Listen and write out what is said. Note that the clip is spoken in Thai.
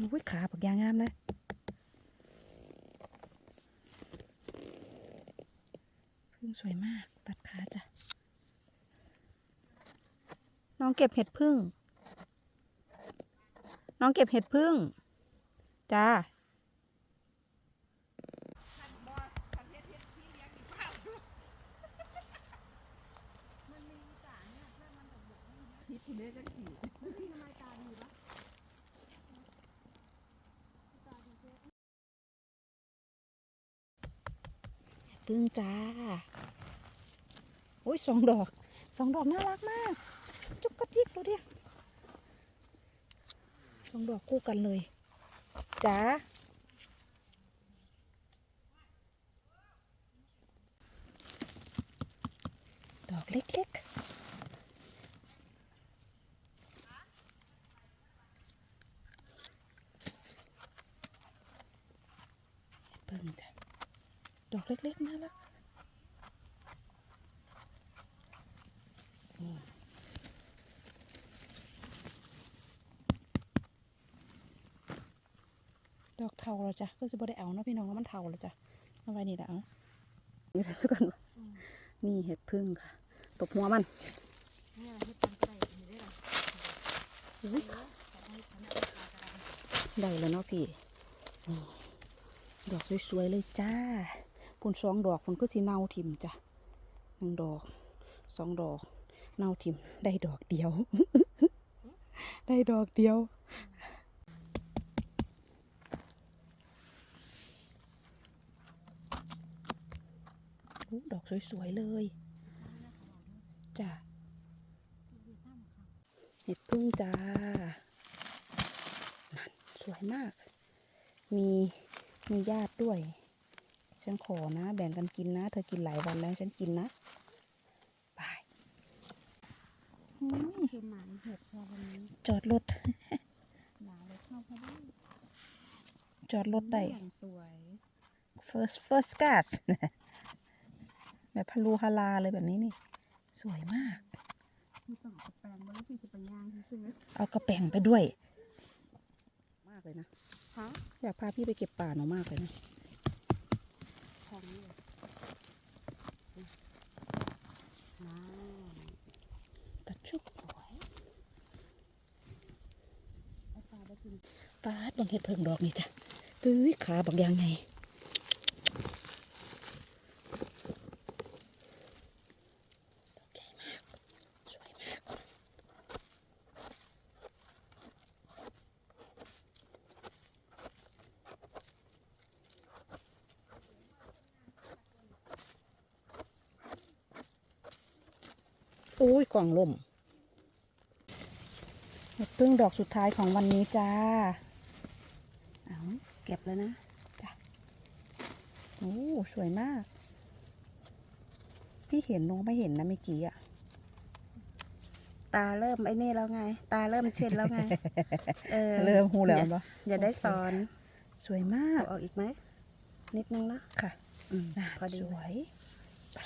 อุ้ยขาปักยางงามเลยพึ่งสวยมาก ตัดขาจ้ะ น้องเก็บเห็ดพึ่ง น้องเก็บเห็ดพึ่ง จ้า พึ่งจ้าโอ้ยสองดอกสองดอกน่ารักมาก จุกกระจิกดูดิสองดอกคู่กันเลยจ้าดอกเล็กๆเบิ่งจ้ะ ดอกเล็กๆน่ารักอืมดอกเทาเราจ้ะก็จะบ่ได้เอาเนาะพี่น้องว่ามันเทาแล้วจ้ะเอาไว้นี่ละเอานี่ละสุกันบ่นี่เห็ดพึ่งค่ะ ตบหัวมันเนี่ยเฮ็ดปันไก่นี่ได้หรออุ๊ยได้แล้วเนาะพี่นี่ ดอกสวยๆเลยจ้า พุ่นสองดอกพุ่นก็สิเน่าทิมจ้ะหนึ่งดอกสองดอก เน่าทิมได้ดอกเดียว ได้ดอกเดียวดอกสวยๆเลยจ้ะเห็ดพึ่งจ้านั่นสวยมาก มีมีญาติด้วย ฉันขอนะ แบ่งกันกินนะ เธอกินหลายวันแล้วฉันกินนะบายอืมคือหมานเห็ดพอวันนี้ จอดรถหนาเลยเข้าพอดีจอดรถได้อย่างสวย first first class แบบพะลูฮาลาเลยแบบนี้นี่ สวยมากคือต้องเอาแปลงบริพี่สิปัญญางซื้อเอากระแป้งไปด้วย มากเลยนะฮะอยากพาพี่ไปเก็บป่าหนูมากเลยนะ ของนี่น้า ตัดชุก สวยไอ้ ปาดบางเห็ดเพิ่งดอกนี่จ้ะตื้อขาบางอย่างไงโอ้ยกล่องล่ม เห็ดพึ่งดอกสุดท้ายของวันนี้จ้า เอาเก็บแล้วนะจ้ะโอ้สวยมาก พี่เห็นน้องไม่เห็นนะเมื่อกี้อะตาเริ่มไอ้นี่แล้วไง ตาเริ่มเช็ดแล้วไง เออเริ่มหูแล้วอย่าเนาะอย่าได้สอน สวยมากเอาออกอีกไหมนิดนึงนะค่ะอืมน่าพอดีสวยไป